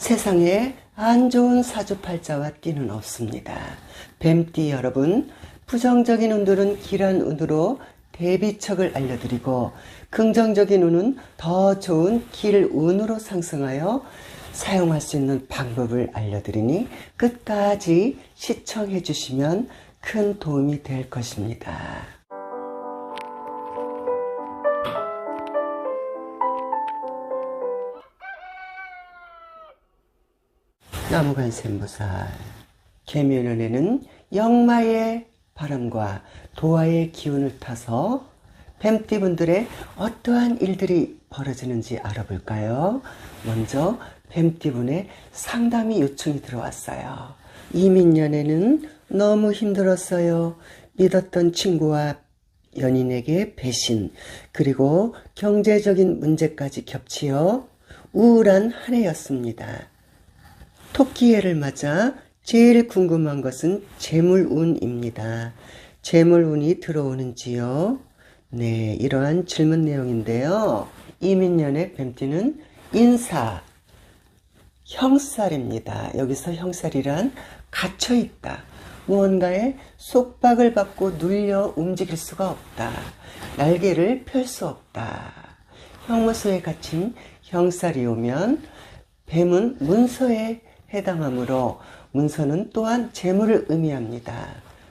세상에 안 좋은 사주팔자와 띠는 없습니다. 뱀띠 여러분, 부정적인 운들은 길한 운으로 대비척을 알려드리고 긍정적인 운은 더 좋은 길 운으로 상승하여 사용할 수 있는 방법을 알려드리니 끝까지 시청해 주시면 큰 도움이 될 것입니다. 나무관샘보살 계면원에는 영마의 바람과 도화의 기운을 타서 뱀띠분들의 어떠한 일들이 벌어지는지 알아볼까요? 먼저 뱀띠분의 상담이 요청이 들어왔어요. 이민년에는 너무 힘들었어요. 믿었던 친구와 연인에게 배신, 그리고 경제적인 문제까지 겹치어 우울한 한 해였습니다. 토끼해를 맞아 제일 궁금한 것은 재물운입니다. 재물운이 들어오는지요? 네, 이러한 질문 내용인데요. 이민년의 뱀띠는 인사, 형살입니다. 여기서 형살이란 갇혀있다. 무언가에 속박을 받고 눌려 움직일 수가 없다. 날개를 펼 수 없다. 형무소에 갇힌 형살이 오면 뱀은 문서에 해당하므로 문서는 또한 재물을 의미합니다.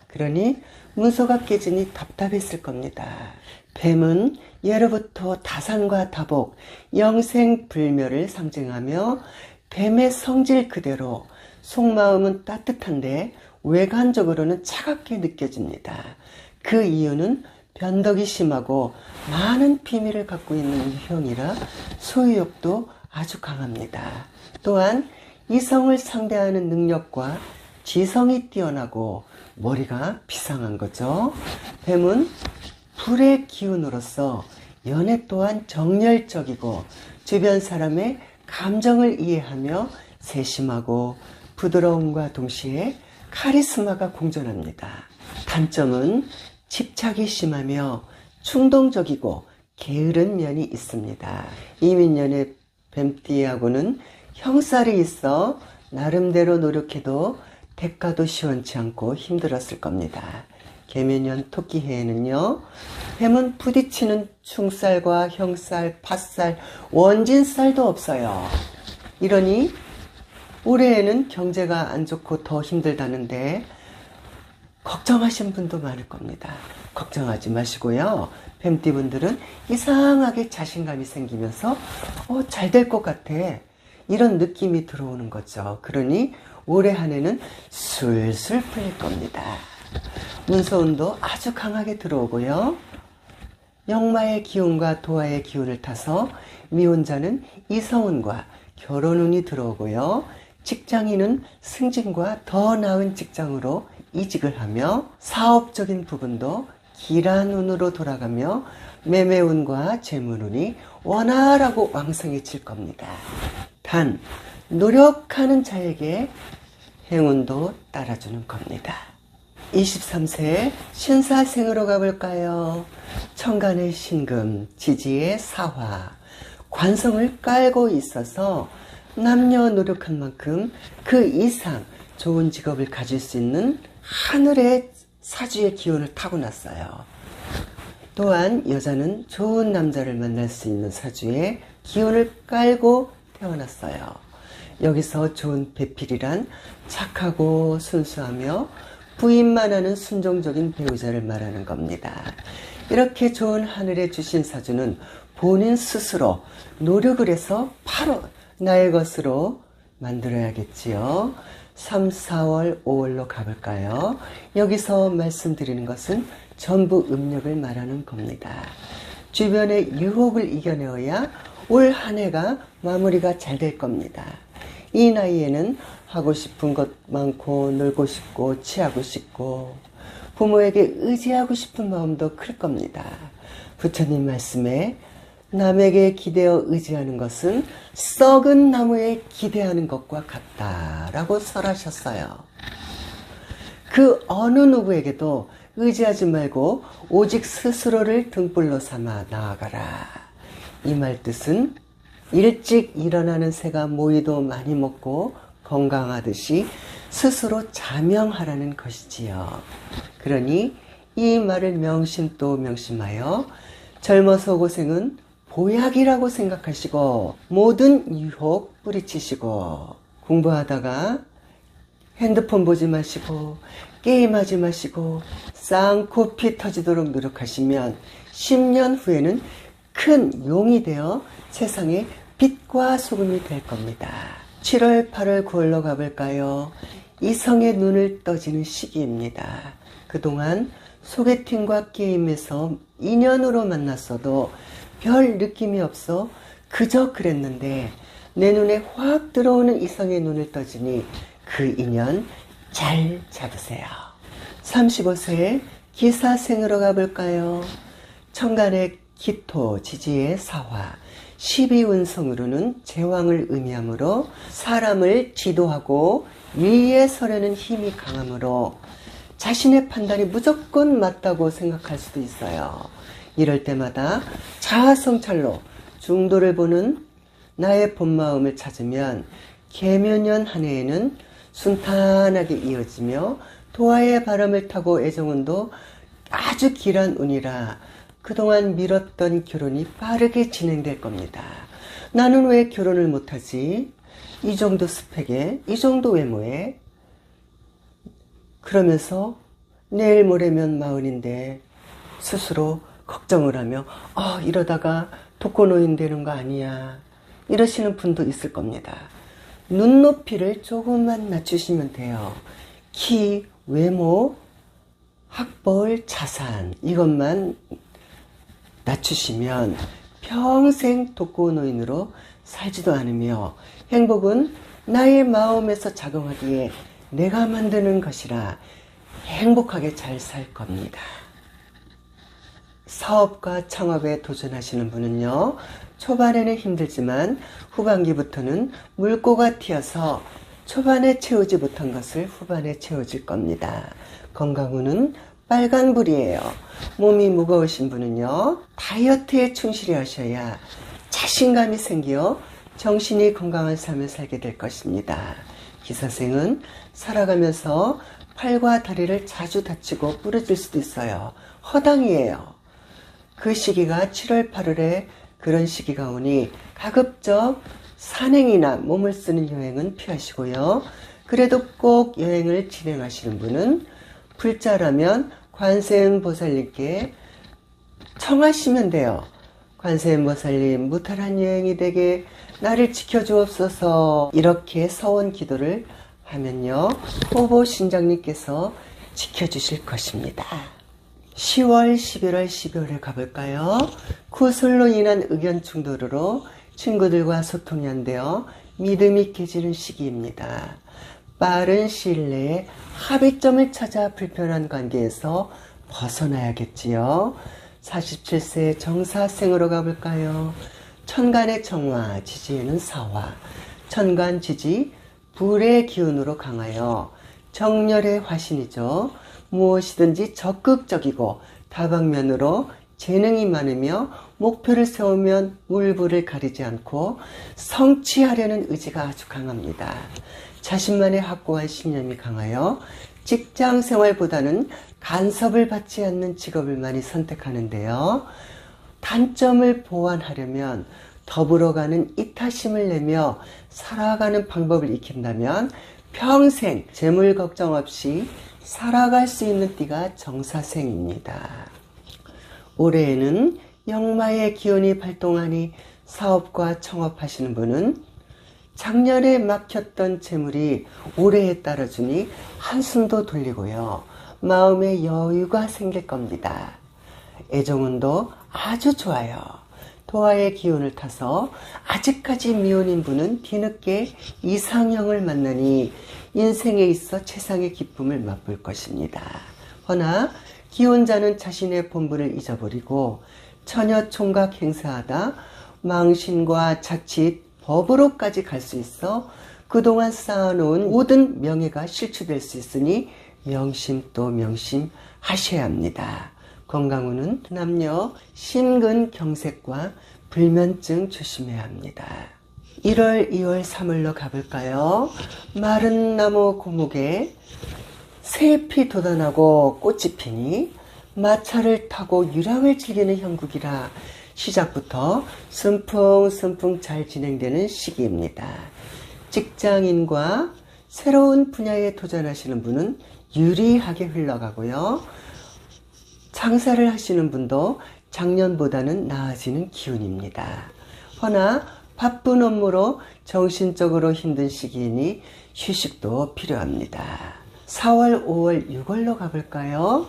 그러니 문서가 깨지니 답답했을 겁니다. 뱀은 예로부터 다산과 다복, 영생 불멸을 상징하며 뱀의 성질 그대로 속마음은 따뜻한데 외관적으로는 차갑게 느껴집니다. 그 이유는 변덕이 심하고 많은 비밀을 갖고 있는 형이라 소유욕도 아주 강합니다. 또한 이성을 상대하는 능력과 지성이 뛰어나고 머리가 비상한 거죠. 뱀은 불의 기운으로서 연애 또한 정열적이고 주변 사람의 감정을 이해하며 세심하고 부드러움과 동시에 카리스마가 공존합니다. 단점은 집착이 심하며 충동적이고 게으른 면이 있습니다. 이민년의 뱀띠하고는 형살이 있어 나름대로 노력해도 대가도 시원치 않고 힘들었을 겁니다. 개면년 토끼해에는요, 뱀은 부딪히는 충살과 형살, 팥살, 원진살도 없어요. 이러니 올해에는 경제가 안 좋고 더 힘들다는데 걱정하신 분도 많을 겁니다. 걱정하지 마시고요. 뱀띠분들은 이상하게 자신감이 생기면서 어, 잘 될 것 같아. 이런 느낌이 들어오는 거죠. 그러니 올해 한 해는 술술 풀릴 겁니다. 문서운도 아주 강하게 들어오고요. 영마의 기운과 도화의 기운을 타서 미혼자는 이성운과 결혼운이 들어오고요. 직장인은 승진과 더 나은 직장으로 이직을 하며 사업적인 부분도 길한 운으로 돌아가며 매매운과 재물운이 원활하고 왕성해질 겁니다. 단, 노력하는 자에게 행운도 따라주는 겁니다. 23세 신사생으로 가볼까요? 천간의 신금, 지지의 사화, 관성을 깔고 있어서 남녀 노력한 만큼 그 이상 좋은 직업을 가질 수 있는 하늘의 사주의 기운을 타고났어요. 또한 여자는 좋은 남자를 만날 수 있는 사주에 기운을 깔고 태어났어요. 여기서 좋은 배필이란 착하고 순수하며 부인만 하는 순종적인 배우자를 말하는 겁니다. 이렇게 좋은 하늘에 주신 사주는 본인 스스로 노력을 해서 바로 나의 것으로 만들어야겠지요. 3, 4월, 5월로 가볼까요? 여기서 말씀드리는 것은 전부 음력을 말하는 겁니다. 주변의 유혹을 이겨내어야 올 한 해가 마무리가 잘 될 겁니다. 이 나이에는 하고 싶은 것 많고 놀고 싶고 취하고 싶고 부모에게 의지하고 싶은 마음도 클 겁니다. 부처님 말씀에 남에게 기대어 의지하는 것은 썩은 나무에 기대하는 것과 같다라고 설하셨어요. 그 어느 누구에게도 의지하지 말고 오직 스스로를 등불로 삼아 나아가라. 이 말 뜻은 일찍 일어나는 새가 모이도 많이 먹고 건강하듯이 스스로 자명하라는 것이지요. 그러니 이 말을 명심 또 명심하여 젊어서 고생은 보약이라고 생각하시고 모든 유혹 뿌리치시고 공부하다가 핸드폰 보지 마시고 게임하지 마시고 쌍코피 터지도록 노력하시면 10년 후에는 큰 용이 되어 세상에 빛과 소금이 될 겁니다. 7월, 8월, 9월로 가볼까요? 이성의 눈을 떠지는 시기입니다. 그동안 소개팅과 게임에서 인연으로 만났어도 별 느낌이 없어 그저 그랬는데 내 눈에 확 들어오는 이성의 눈을 떠지니 그 인연 잘 잡으세요. 35세에 기사생으로 가볼까요? 천간의 기토, 지지의 사화, 12운성으로는 제왕을 의미하므로 사람을 지도하고 위에 서려는 힘이 강하므로 자신의 판단이 무조건 맞다고 생각할 수도 있어요. 이럴 때마다 자아성찰로 중도를 보는 나의 본 마음을 찾으면 개면년 한 해에는 순탄하게 이어지며 도화의 바람을 타고 애정운도 아주 길한 운이라 그동안 미뤘던 결혼이 빠르게 진행될 겁니다. 나는 왜 결혼을 못하지? 이 정도 스펙에, 이 정도 외모에. 그러면서 내일 모레면 마흔인데 스스로 걱정을 하며, 아, 이러다가 독거노인 되는 거 아니야. 이러시는 분도 있을 겁니다. 눈높이를 조금만 낮추시면 돼요. 키, 외모, 학벌, 자산, 이것만 낮추시면 평생 독거노인으로 살지도 않으며 행복은 나의 마음에서 작용하기에 내가 만드는 것이라 행복하게 잘 살 겁니다. 사업과 창업에 도전하시는 분은요, 초반에는 힘들지만 후반기부터는 물꼬가 튀어서 초반에 채우지 못한 것을 후반에 채워질 겁니다. 건강운은 빨간불이에요. 몸이 무거우신 분은요, 다이어트에 충실히 하셔야 자신감이 생겨 정신이 건강한 삶을 살게 될 것입니다. 기사생은 살아가면서 팔과 다리를 자주 다치고 부러질 수도 있어요. 허당이에요. 그 시기가 7월, 8월에 그런 시기가 오니 가급적 산행이나 몸을 쓰는 여행은 피하시고요. 그래도 꼭 여행을 진행하시는 분은 불자라면 관세음 보살님께 청하시면 돼요. 관세음 보살님, 무탈한 여행이 되게 나를 지켜주옵소서. 이렇게 서원 기도를 하면요. 후보 신장님께서 지켜주실 것입니다. 10월, 11월, 12월에 가볼까요? 구설로 인한 의견 충돌으로 친구들과 소통이 안 되어 믿음이 깨지는 시기입니다. 빠른 시일 내에 합의점을 찾아 불편한 관계에서 벗어나야겠지요. 47세 정사생으로 가볼까요? 천간의 정화, 지지에는 사화, 천간 지지, 불의 기운으로 강하여 정렬의 화신이죠. 무엇이든지 적극적이고 다방면으로 재능이 많으며 목표를 세우면 울불을 가리지 않고 성취하려는 의지가 아주 강합니다. 자신만의 확고한 신념이 강하여 직장 생활보다는 간섭을 받지 않는 직업을 많이 선택하는데요. 단점을 보완하려면 더불어가는 이타심을 내며 살아가는 방법을 익힌다면 평생 재물 걱정 없이 살아갈 수 있는 띠가 정사생입니다. 올해에는 영마의 기운이 발동하니 사업과 청업하시는 분은 작년에 막혔던 재물이 올해에 따라주니 한숨도 돌리고요. 마음의 여유가 생길 겁니다. 애정운도 아주 좋아요. 도화의 기운을 타서 아직까지 미혼인 분은 뒤늦게 이상형을 만나니 인생에 있어 최상의 기쁨을 맛볼 것입니다. 허나 기혼자는 자신의 본분을 잊어버리고 처녀 총각 행사하다 망신과 자칫 법으로까지 갈 수 있어 그동안 쌓아놓은 모든 명예가 실추될 수 있으니 명심 또 명심 하셔야 합니다. 건강운은 남녀 심근경색과 불면증 조심해야 합니다. 1월, 2월, 3월로 가볼까요? 마른 나무 고목에 새잎이 돋아나고 꽃이 피니 마차를 타고 유랑을 즐기는 형국이라 시작부터 순풍순풍 잘 진행되는 시기입니다. 직장인과 새로운 분야에 도전하시는 분은 유리하게 흘러가고요. 장사를 하시는 분도 작년보다는 나아지는 기운입니다. 허나 바쁜 업무로 정신적으로 힘든 시기이니 휴식도 필요합니다. 4월, 5월, 6월로 가볼까요?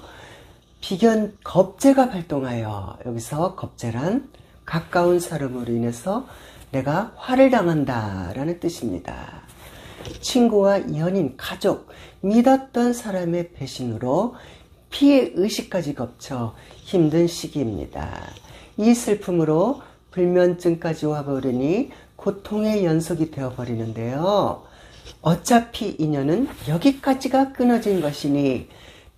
비견 겁재가 발동하여 여기서 겁재란 가까운 사람으로 인해서 내가 화를 당한다 라는 뜻입니다. 친구와 연인, 가족, 믿었던 사람의 배신으로 피해 의식까지 겹쳐 힘든 시기입니다. 이 슬픔으로 불면증까지 와버리니 고통의 연속이 되어버리는데요. 어차피 인연은 여기까지가 끊어진 것이니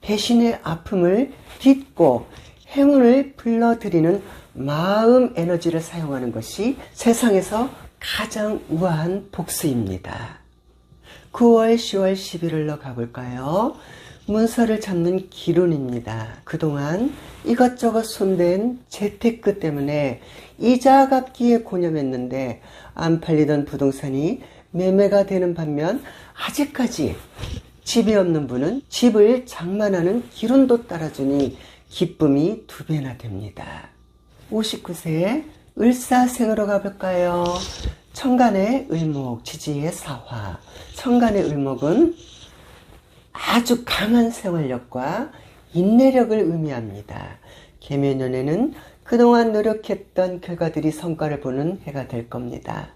배신의 아픔을 딛고 행운을 불러들이는 마음 에너지를 사용하는 것이 세상에서 가장 우아한 복수입니다. 9월, 10월, 11월로 가볼까요? 문서를 잡는 기론입니다. 그동안 이것저것 손댄 재테크 때문에 이자 갚기에 고념했는데 안 팔리던 부동산이 매매가 되는 반면 아직까지 집이 없는 분은 집을 장만하는 기론도 따라주니 기쁨이 두 배나 됩니다. 59세 을사생으로 가볼까요? 청간의 을목, 지지의 사화. 청간의 을목은 아주 강한 생활력과 인내력을 의미합니다. 개면연에는 그동안 노력했던 결과들이 성과를 보는 해가 될 겁니다.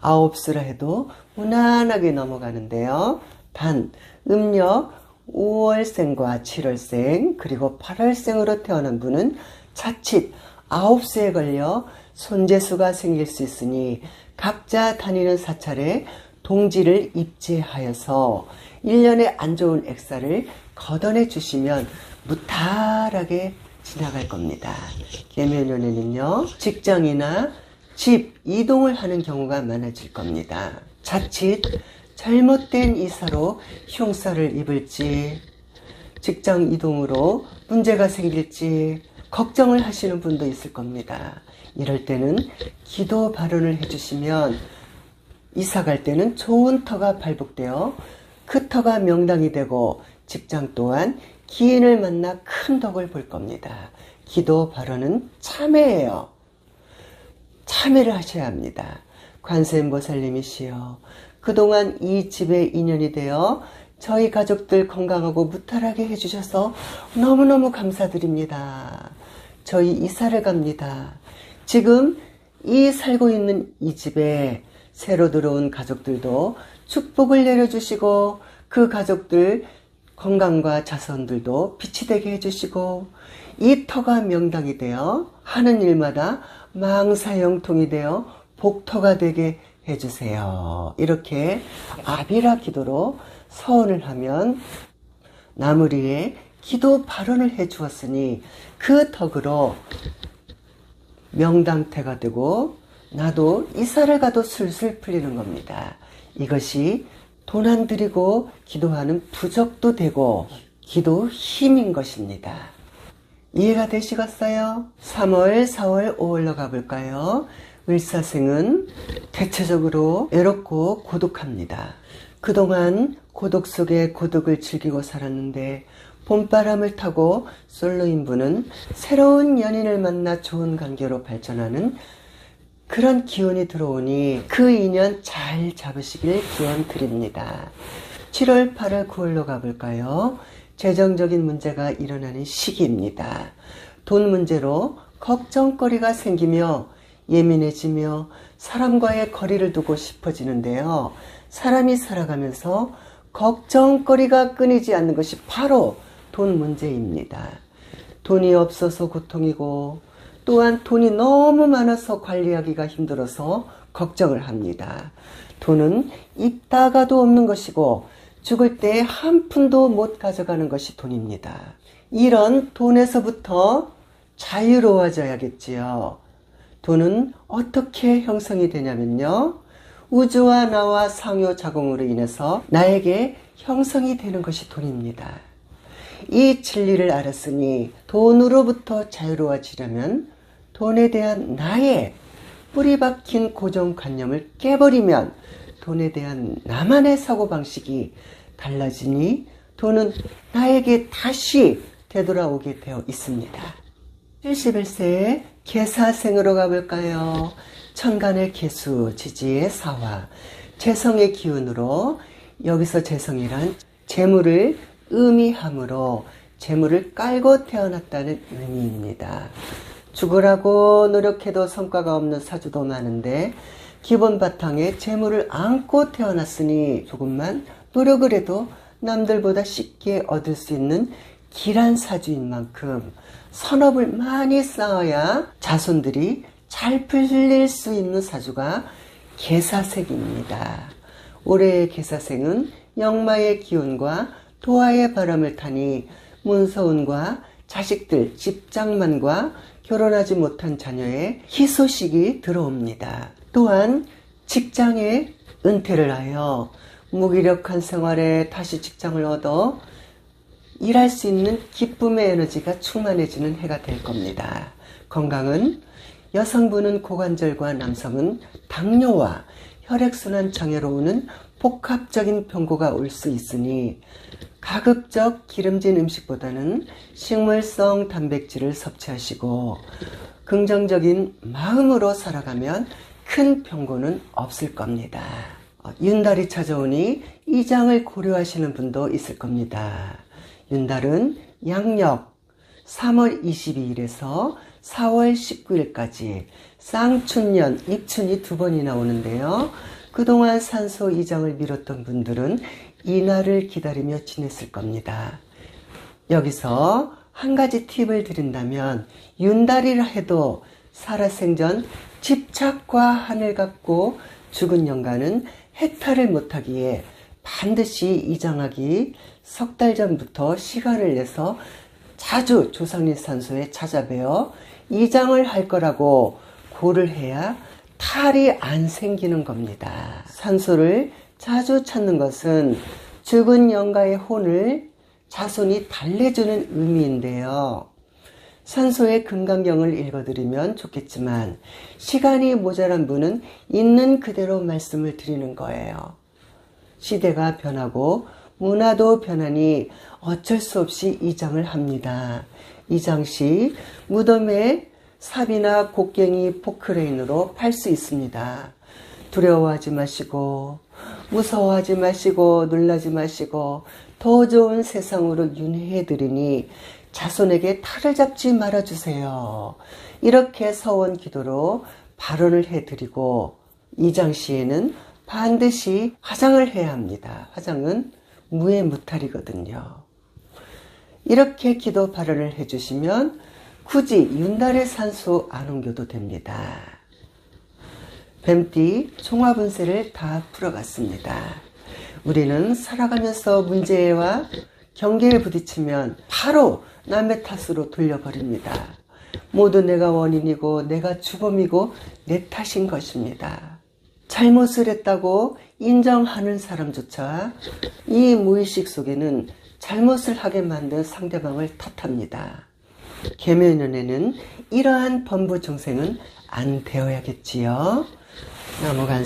아홉 수라 해도 무난하게 넘어가는데요. 단, 음력 5월생과 7월생, 그리고 8월생으로 태어난 분은 자칫 아홉 수에 걸려 손재수가 생길 수 있으니 각자 다니는 사찰에 동지를 입지하여서 1년에 안 좋은 액사를 걷어내 주시면 무탈하게 지나갈 겁니다. 계면연에는요, 직장이나 집 이동을 하는 경우가 많아질 겁니다. 자칫 잘못된 이사로 흉사를 입을지, 직장 이동으로 문제가 생길지 걱정을 하시는 분도 있을 겁니다. 이럴 때는 기도 발언을 해주시면 이사 갈 때는 좋은 터가 발복되어 그 터가 명당이 되고 직장 또한 기인을 만나 큰 덕을 볼 겁니다. 기도 발언은 참회예요. 참회를 하셔야 합니다. 관세음보살님이시여 그동안 이 집에 인연이 되어 저희 가족들 건강하고 무탈하게 해주셔서 너무너무 감사드립니다. 저희 이사를 갑니다. 지금 이 살고 있는 이 집에 새로 들어온 가족들도 축복을 내려주시고 그 가족들 건강과 자손들도 빛이 되게 해주시고 이 터가 명당이 되어 하는 일마다 망사형통이 되어 복터가 되게 해주세요. 이렇게 아비라 기도로 서원을 하면 나무리에 기도 발언을 해 주었으니 그 덕으로 명당태가 되고 나도 이사를 가도 술술 풀리는 겁니다. 이것이 돈 안 들이고 기도하는 부적도 되고 기도 힘인 것입니다. 이해가 되시겠어요? 3월, 4월, 5월로 가볼까요? 을사생은 대체적으로 외롭고 고독합니다. 그동안 고독 속에 고독을 즐기고 살았는데 봄바람을 타고 솔로인 분은 새로운 연인을 만나 좋은 관계로 발전하는 그런 기운이 들어오니 그 인연 잘 잡으시길 기원 드립니다. 7월, 8월, 9월로 가볼까요? 재정적인 문제가 일어나는 시기입니다. 돈 문제로 걱정거리가 생기며 예민해지며 사람과의 거리를 두고 싶어지는데요. 사람이 살아가면서 걱정거리가 끊이지 않는 것이 바로 돈 문제입니다. 돈이 없어서 고통이고 또한 돈이 너무 많아서 관리하기가 힘들어서 걱정을 합니다. 돈은 있다가도 없는 것이고 죽을 때 한 푼도 못 가져가는 것이 돈입니다. 이런 돈에서부터 자유로워져야겠지요. 돈은 어떻게 형성이 되냐면요. 우주와 나와 상호 작용으로 인해서 나에게 형성이 되는 것이 돈입니다. 이 진리를 알았으니 돈으로부터 자유로워지려면 돈에 대한 나의 뿌리 박힌 고정관념을 깨버리면 돈에 대한 나만의 사고방식이 달라지니 돈은 나에게 다시 되돌아오게 되어 있습니다. 71세에 개사생으로 가볼까요? 천간의 개수, 지지의 사화, 재성의 기운으로 여기서 재성이란 재물을 의미함으로 재물을 깔고 태어났다는 의미입니다. 죽으라고 노력해도 성과가 없는 사주도 많은데 기본 바탕에 재물을 안고 태어났으니 조금만 노력을 해도 남들보다 쉽게 얻을 수 있는 길한 사주인 만큼 선업을 많이 쌓아야 자손들이 잘 풀릴 수 있는 사주가 개사생입니다. 올해의 개사생은 영마의 기운과 도화의 바람을 타니 문서운과 자식들, 집장만과 결혼하지 못한 자녀의 희소식이 들어옵니다. 또한 직장에 은퇴를 하여 무기력한 생활에 다시 직장을 얻어 일할 수 있는 기쁨의 에너지가 충만해지는 해가 될 겁니다. 건강은 여성분은 고관절과 남성은 당뇨와 혈액순환 장애로 오는 복합적인 병고가 올 수 있으니 가급적 기름진 음식보다는 식물성 단백질을 섭취하시고 긍정적인 마음으로 살아가면 큰 병고는 없을 겁니다. 어, 윤달이 찾아오니 이 장을 고려하시는 분도 있을 겁니다. 윤달은 양력 3월 22일에서 4월 19일까지 쌍춘년, 입춘이 두 번이나 오는데요. 그동안 산소 이장을 미뤘던 분들은 이날을 기다리며 지냈을 겁니다. 여기서 한 가지 팁을 드린다면 윤달이라 해도 살아생전 집착과 한을 갖고 죽은 영가는 해탈을 못하기에 반드시 이장하기 석 달 전부터 시간을 내서 자주 조상리 산소에 찾아뵈어 이장을 할 거라고 고를 해야 탈이 안 생기는 겁니다. 산소를 자주 찾는 것은 죽은 영가의 혼을 자손이 달래주는 의미인데요. 산소의 금강경을 읽어드리면 좋겠지만 시간이 모자란 분은 있는 그대로 말씀을 드리는 거예요. 시대가 변하고 문화도 변하니 어쩔 수 없이 이장을 합니다. 이장 시 무덤에 삽이나 곡괭이 포크레인으로 팔 수 있습니다. 두려워하지 마시고 무서워하지 마시고 놀라지 마시고 더 좋은 세상으로 윤회해 드리니 자손에게 탈을 잡지 말아 주세요. 이렇게 서원 기도로 발언을 해 드리고 이장 시에는 반드시 화장을 해야 합니다. 화장은 무의 무탈이거든요. 이렇게 기도 발언을 해주시면 굳이 윤달의 산소 안 옮겨도 됩니다. 뱀띠 종합운세를 다 풀어갔습니다. 우리는 살아가면서 문제와 경계에 부딪히면 바로 남의 탓으로 돌려버립니다. 모두 내가 원인이고 내가 주범이고 내 탓인 것입니다. 잘못을 했다고 인정하는 사람조차 이 무의식 속에는 잘못을 하게 만든 상대방을 탓합니다. 계면연에는 이러한 범부 정생은 안 되어야겠지요. 넘어간